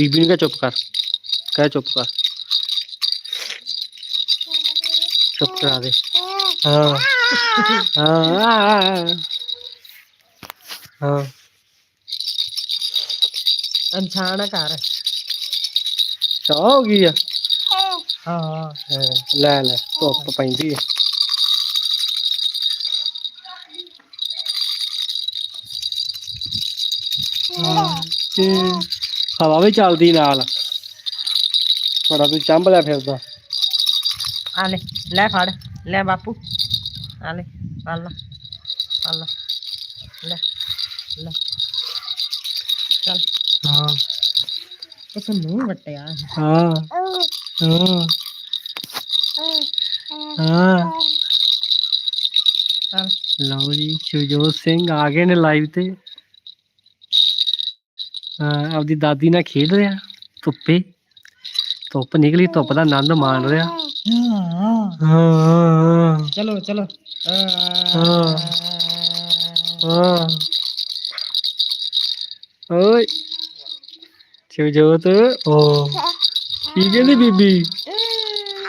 बीबी ने कहा चुप कर कह चुप कर चुप करा दे हाँ हाँ हाँ ਅਨਛਾਣਾ ਕਰ ਚਾਹ ਹੋ ਗਈ ਆ ਹਾਂ ਲੈ ਲੈ ਧੁੱਪ ਪੈਂਦੀ ਆ ਹਾਂ ਹਵਾ ਵੀ ਚੱਲਦੀ ਨਾਲ। ਬੜਾ ਤੂੰ ਚੰਬ ਲਿਆ ਫਿਰਦਾ ਆ ਲੈ ਲੈ ਫੜ ਲੈ ਬਾਪੂ। ਆ ਲੈ ਆ ਲੈ ਆ ਲੈ ਲੈ ਲੈ। ਚੱਲ। ਹਾਂ। ਇਸ ਨੂੰ ਵਟਿਆ। ਹਾਂ। ਹਾਂ। ਹਾਂ। ਚੱਲ। ਲਓ ਜੀ ਸ਼ਿਵਜੋਤ ਸਿੰਘ ਆ ਗਏ ਨੇ ਲਾਈਵ ਤੇ। ਹਾਂ ਆਪਦੀ ਦਾਦੀ ਨਾਲ ਖੇਡ ਰਿਹਾ ਧੁੱਪੇ। ਧੁੱਪ ਨਿਕਲੀ ਧੁੱਪ ਦਾ ਆਨੰਦ ਮਾਣ ਰਿਹਾ। ਹਾਂ ਹਾਂ ਚਲੋ ਚਲੋ। ਹਾਂ। ਹਾਂ। ਓਏ। ਸ਼ਿਵਜੋਤ। ਓ ਕੀ ਕਹਿੰਦੀ ਬੀਬੀ?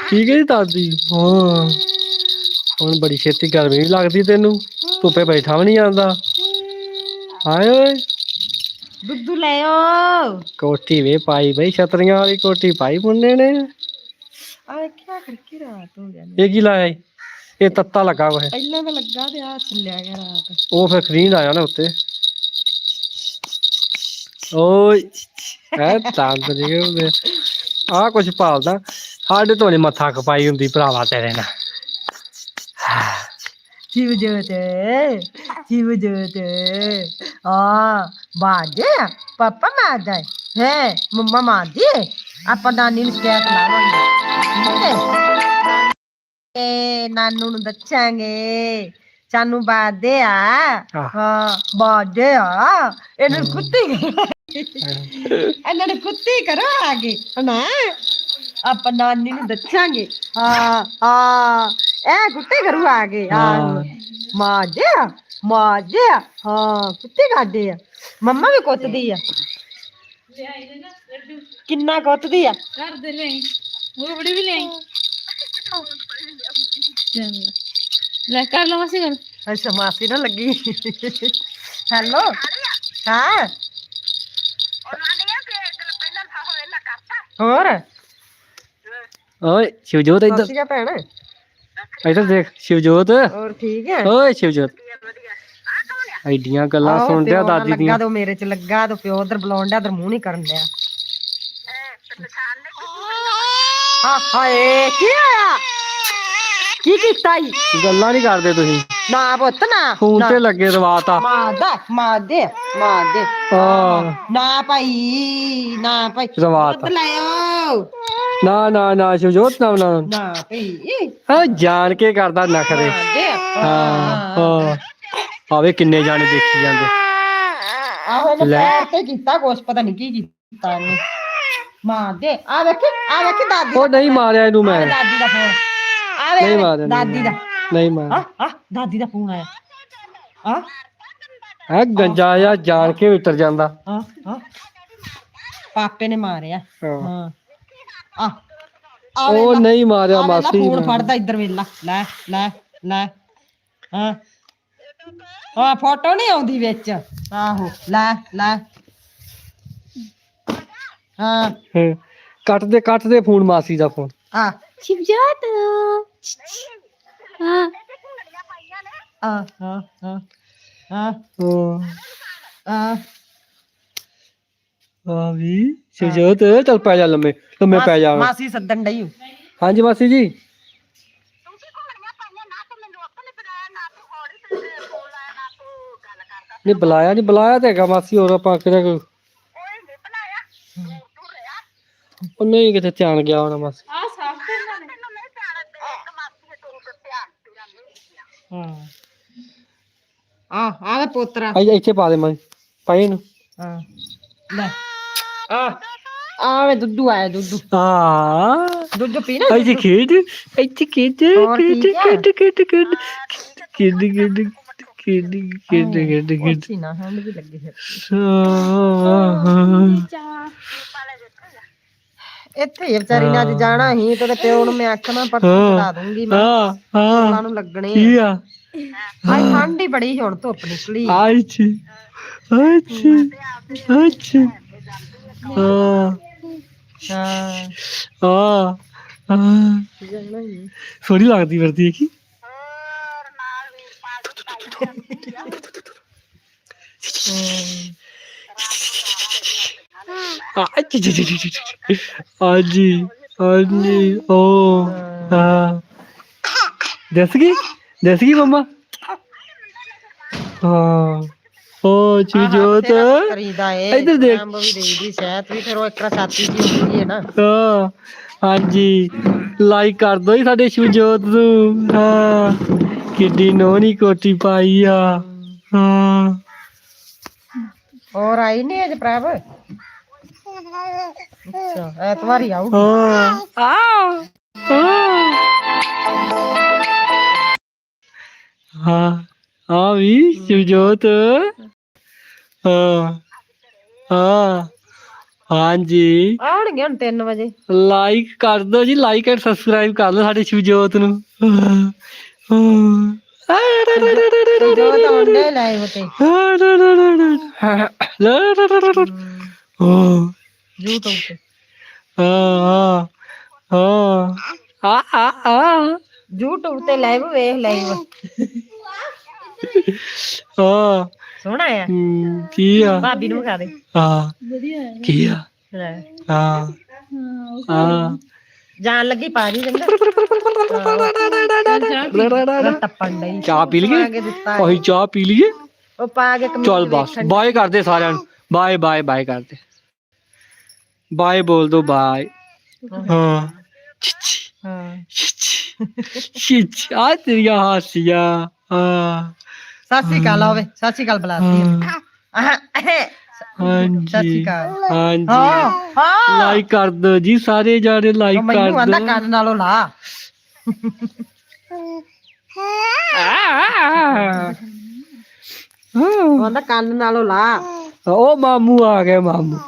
ਕੀ ਕਹਿੰਦੀ ਦਾਦੀ? ਹਾਂ ਹੁਣ ਬੜੀ ਛੇਤੀ ਗਰਮੀ ਵੀ ਲੱਗਦੀ ਤੈਨੂੰ। ਧੁੱਪੇ ਬੈਠਾ ਵੀ ਨਹੀਂ ਜਾਂਦਾ। ਹਾਏ ਓਏ। ਦੁੱਧੂ ਲੈ ਕੋਟੀ ਵੇ ਪਾਈ ਬਈ ਛਤਰੀਆਂ ਵਾਲੀ ਕੋਟੀ ਪਾਈ ਮੁੰਡੇ ਨੇ। ਆ ਕੀ ਕਰਕੇ ਰਾਤ ਹੋ ਗਿਆ ਇਹ ਕੀ ਲਾਇਆ ਈ? ਇਹ ਤੱਤਾ ਲੱਗਾ ਹੋਇਆ। ਪਹਿਲਾਂ ਤਾਂ ਲੱਗਾ ਤੇ ਆ ਚੱਲਿਆ ਗਿਆ ਰਾਤ। ਉਹ ਫਿਰ ਖਰੀਦ ਆਇਆ ਨਾ ਉੱਤੇ। ਓਏ ਐ ਨਹੀਂ ਹੁੰਦੇ। ਆ ਕੁਛ ਭਾਲਦਾ। ਸਾਡੇ ਤੋਂ ਨੀ ਮੱਥਾ ਖਪਾਈ ਹੁੰਦੀ ਭਰਾਵਾ ਤੇਰੇ ਨਾਲ। ਸ਼ਿਵ ਜੋਤ ਸ਼ਿਵ ਜੋਤ ਆ ਬਾਜੇ ਪਾਪਾ ਮਾਰਦਾ ਹੈ ਹੈ ਮੰਮਾ ਮਾਰਦੀ ਹੈ ਆਪਾਂ ਨਾਨੀ ਨੂੰ ਸ਼ਿਕਾਇਤ ਲਾਵਾਂਗੇ ਏ ਨਾਨੂ ਨੂੰ ਦੱਸਾਂਗੇ ਸਾਨੂੰ ਬਾਦੇ ਆ। ਹਾਂ ਬਾਦੇ ਆ ਇਹਨਾਂ ਕੁੱਤੀ ਇਹਨਾਂ ਨੇ ਕੁੱਤੀ ਕਰੋ ਆਗੇ ਹਨਾ ਆਪਾਂ ਨਾਨੀ ਨੂੰ ਦੱਸਾਂਗੇ। ਹਾਂ ਹਾਂ ਇਹ ਕੁੱਤੇ ਕਰੂ ਆਗੇ ਆ ਹਾਂ। ਮਾਜੇ ਆ ਮਾਜੇ ਆ ਹਾਂ ਕੁੱਤੇ ਕਾਦੇ ਆ। ਮੰਮਾ ਵੀ ਕੁੱਤਦੀ ਆ। ਕਿੰਨਾ ਕੁੱਤਦੀ ਆ? ਕਰ ਦੇ ਲੈ ਉਹ ਬੜੀ ਵੀ ਲੈ ਚੱਲ ਲੈ ਕਰ ਲਵਾਂ ਸੀ ਗੱਲ ਅੱਛਾ ਮਾਸੀ ਨਾ ਲੱਗੀ। ਹੈਲੋ। ਹਾਂ। ਹੋਰ? ओए शिवजोत इधर। क्या पहन देख शिवजोत। और ठीक है? ओए शिवजोत। आईडियाँ गला सुन दे दादी दी लगा दो मेरे च लगा दो प्यो उधर ब्लोंड है उधर मुँह नहीं करन दे ए हाय की आया? की की ताई गल्ला नहीं करदे तू ना पुत ना। फ़ोन पे लगे दवाता मादा मादे मादे ना भाई ना भाई। दवाता पुत ਨਾ ਨਾ ਨਾ ਸ਼ਿਵਜੋਤ ਨਾ ਨਾ। ਨਾ ਭਾਈ। ਹਾਂ ਜਾਣ ਕੇ ਕਰਦਾ ਨਖਰੇ। ਹਾਂ ਹਾਂ। ਆਵੇ ਕਿੰਨੇ ਜਾਣੇ ਦੇਖੀ ਜਾਂਦੇ। ਆਹੋ ਮੈਂ ਲੈ। ਪੈਰ ਤੇ ਕੀਤਾ ਕੁਛ ਪਤਾ ਨਹੀਂ ਕੀ ਕੀਤਾ ਇਹਨੇ ਮਾਰ ਦੇ। ਆ ਵੇਖ ਆ ਵੇਖ ਦਾਦੀ ਉਹ ਨਹੀਂ ਮਾਰਿਆ ਇਹਨੂੰ ਆ ਮੈਂ ਦਾਦੀ ਦਾ ਫੋਨ। ਆ ਨਹੀਂ ਵੇਖ ਮਾਰਿਆ ਨਹੀਂ ਦਾਦੀ ਦਾ। ਨਹੀਂ ਆ ਮਾਰਿਆ ਆ ਦਾਦੀ ਦਾ ਫੋਨ ਆਇਆ। ਆ ਹੈ ਗੰਜਾ ਜਾਂ ਜਾਣ ਕੇ ਉਤਰ ਜਾਂਦਾ। ਆ ਆ ਪਾਪੇ ਨੇ ਮਾਰਿਆ। ਹਾਂ। ਹਾਂ ਆ। ਆ ਉਹ ਨਹੀਂ ਮਾਰਿਆ ਆ ਮਾਸੀ ਫੋਨ ਫੜਦਾ ਇੱਧਰ ਵੇਲਾ। ਲੈ ਲੈ ਲੈ। ਹਾਂ। ਆ ਫੋਟੋ ਨਹੀਂ ਆਉਂਦੀ ਵਿੱਚ। ਆਹੋ ਲੈ ਲੈ। ਹਾਂ। ਕੱਟ ਦੇ ਕੱਟ ਦੇ ਫੋਨ ਮਾਸੀ ਦਾ ਫੋਨ। ਆ। ਸ਼ਿਵਜੋਤ। ਹਾਂ। ਆ ਹਾਂ ਹਾਂ ਹਾਂ ਹਾਂ। ਆ। ਆ ਵੀ। ਸ਼ਿਵਜੋਤ ਚੱਲ ਪੈ ਜਾ ਲੰਮੇ ਲੰਮੇ ਪੈ ਜਾ। ਮਾਸੀ ਸੱਦਣ ਡਈ। ਹਾਂਜੀ ਮਾਸੀ ਜੀ। ਨਹੀਂ ਬੁਲਾਇਆ ਨਹੀਂ ਬੁਲਾਇਆ ਤੇ ਹੈਗਾ ਮਾਸੀ ਹੋਰ ਆਪਾਂ ਕਿਹੜਾ ਕੋਈ ਉਹ ਨਹੀਂ ਕਿਤੇ ਧਿਆਨ ਗਿਆ ਹੋਣਾ ਮਾਸੀ। ਆ ਸਾਫ਼ ਕਰਨਾ ਨੇ ਹਾਂ। ਆ ਆ ਵੇ ਪੋਤਰਾ। ਇੱਥੇ ਪਾ ਦੇ ਮੈਂ ਪਾਈ ਇਹਨੂੰ। ਹਾਂ। ਲੈ। Ah. Ah, é Dudu, é Dudu. Ah. Dudu Pina? Ai, de kid. Ai, de kid. Kid, kid, kid, kid. Kid, kid, kid, kid, kid, kid. ਨਾ ਹਾਂ ਵੀ ਲੱਗੀ ਹੈ। ਇੱਥੇ ਹੀ ਵਿਚਾਰੀ ਨੇ ਅੱਜ ਜਾਣਾ ਹੀ ਤੇ ਉਹਦੇ ਪਿਓ ਨੂੰ ਮੈਂ ਆਖਿਆ ਮੈਂ ਪਰਸ ਲਾ ਦੂੰਗੀ ਮੈਂ ਹਾਂ ਉਹਨਾਂ ਹਾਂ ਨੂੰ ਲੱਗਣੇ ਆ। ਕੀ ਆ ਹਾਏ ਠੰਡ ਹੀ ਬੜੀ ਹੁਣ ਧੁੱਪ ਨਿਕਲੀ ਆਈ ਚੀ ਆਈ ਚੀ ਆਈ ਚੀ ਹਾਂ। ਹਾਂ। ਜਾਣਾ ਹੀ। ਸੋਹਣੀ ਲੱਗਦੀ ਵਰਦੀ ਹੈ। ਕੀ ਆ ਅੱਛਾ ਜੀ ਜੀ ਜੀ ਹਾਂਜੀ ਹਾਂਜੀ, ਓ, ਹਾਂ। ਦੱਸ ਗਈ? ਦੱਸ ਗਈ ਮੰਮਾ? ਹਾਂ। ਓ ਚੀਜੋਤ। ਕਰੀਦਾ ਏ ਇੱਧਰ ਦੇਖ। ਅੰਬ ਵੀ ਦੇਈਦੀ ਸ਼ਹਿਦ ਵੀ ਫਿਰ ਉਹ ਇੱਕ ਸਾਥੀ ਜੀ ਹੁੰਦੀ ਹੈ ਨਾ। ਹਾਂ ਹਾਂਜੀ। ਲਾਈਕ ਕਰ ਦੋ ਜੀ ਸਾਡੇ ਸ਼ਿਵਜੋਤ ਨੂੰ। ਹਾਂ ਕਿੱਡੀ ਨੋਹਣੀ ਕੋਟੀ ਪਾਈ ਆ। ਹਾਂ। ਹੋਰ ਆਈ ਨਹੀਂ ਅਜ ਪ੍ਰਭ? ਅੱਛਾ ਐਤਵਾਰ ਹੀ ਆਊ ਹਾਂ। ਆ ਹਾਂ। ਹਾਂ ਵੀ ਸ਼ਿਵਜੋਤ। ਹਾਂ ਹਾਂ ਹਾਂਜੀ। ਆਉਣਗੇ ਹੁਣ 3 ਵਜੇ। ਲਾਈਕ ਕਰ ਦਿਓ ਜੀ ਲਾਈਕ ਐਂਡ ਸਬਸਕ੍ਰਾਈਬ ਕਰ ਲਓ ਸਾਡੇ ਸ਼ਿਵਜੋਤ ਨੂੰ। YouTube ਤੇ ਲਾਈਵ ਵੇਖ ਲਾਈਵ ਸੋਹਣਾ ਆ ਕੀ ਆ ਭਾਬੀ ਨੂੰ ਵਿਖਾ ਦੇ ਹਾਂ ਵਧੀਆ ਹੈ ਕੀ ਆ ਲੈ, ਹਾਂ ਹਾਂ ਹਾਂ ਜਾਣ ਲੱਗੀ ਪਾ ਜੀ ਚੰਗਾ ਚਾਹ ਟੱਪਣ ਡਈ ਚਾਹ ਪੀ ਪਾ ਲਈਏ ਕੇ ਦਿੱਤਾ ਅਸੀਂ ਚਾਹ ਪੀ ਲਈਏ ਉਹ ਪਾ ਕੇ ਕਮੀਜ਼ ਚੱਲ ਬਸ ਵੇਖਣ ਬਾਏ ਕਰਦੇ ਸਾਰਿਆਂ ਨੂੰ ਬਾਏ ਬਾਏ ਬਾਏ ਕਰਦੇ ਬਾਏ ਬੋਲ ਦੋ ਬਾਏ ਹਾਂ ਛਿਛ ਹਾਂ ਛਿਛ ਛਿਛ ਆ ਤੇਰੀਆਂ ਹਾਸੀਆਂ ਹਾਂ ਸਤਿ ਸ਼੍ਰੀ ਅਕਾਲ ਆਵੇ ਸਤਿ ਸ਼੍ਰੀ ਅਕਾਲ ਬੁਲਾਤੀ ਹਾਂ, ਸਤਿ ਸ਼੍ਰੀ ਹਾਂਜੀ ਅਕਾਲ ਹਾਂਜੀ ਹਾਂ ਹਾਂ ਲਾਈਕ ਕਰ ਦਿਓ ਜੀ ਸਾਰੇ ਜਾਣੇ ਉਹ ਲਾਈਕ ਮੈਨੂੰ ਕਰ ਆਂਦਾ ਦਿਓ ਕੰਨ ਨਾਲੋਂ ਲਾ ਉਹ ਆਂਦਾ ਕੰਨ ਨਾਲੋਂ ਲਾ ਉਹ ਮਾਮੂ ਆ ਗਏ ਮਾਮੂ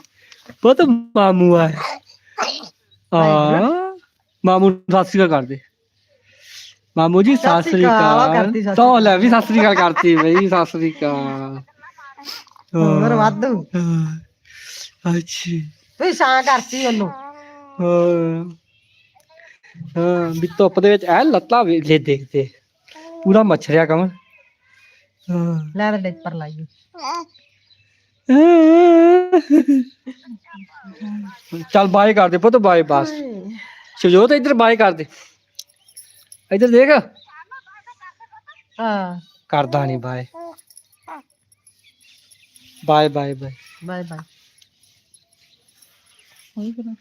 ਪੁੱਤ ਮਾਮੂ ਆਏ ਆ ਮਾਮੂ ਨੂੰ ਸਤਿ ਸ੍ਰੀ ਅਕਾਲ ਕਰਦੇ ਮਾਮੂ ਜੀ ਸਤਿ ਸ੍ਰੀ ਅਕਾਲ, ਤਾਂ ਲੈ ਵੀ ਸਤਿ ਸ੍ਰੀ ਅਕਾਲ ਕਰਤੀ ਬਈ ਸਤਿ ਸ੍ਰੀ ਅਕਾਲ। ਹੋਰ ਵਾਧੂ। ਅੱਛੀ। ਤੂੰ ਸਾਂ ਕਰਤੀ ਉਹਨੂੰ। ਹਾਂ। ਵੀ ਧੁੱਪ ਦੇ ਵਿੱਚ ਐ ਲੱਤਾਂ ਵੇਖ ਲੈ ਦੇਖਦੇ। ਪੂਰਾ ਮੱਛਰਿਆ ਕਮਨ ਹਾਂ। ਲੈ ਤੇ ਡਿੱਪਰ ਲਾਈ ਚੱਲ ਬਾਏ ਕਰ ਦੇ ਪੁੱਤ ਬਾਏ ਬਸ। ਸ਼ਜੋਤ ਇੱਧਰ ਬਾਏ ਕਰ ਦੇ। ਇੱਧਰ ਦੇਖ। ਹਾਂ। ਕਰਦਾ ਨਹੀਂ bye. Bye bye bye. Bye bye. ਹੋਈ ਕਰਾਂ?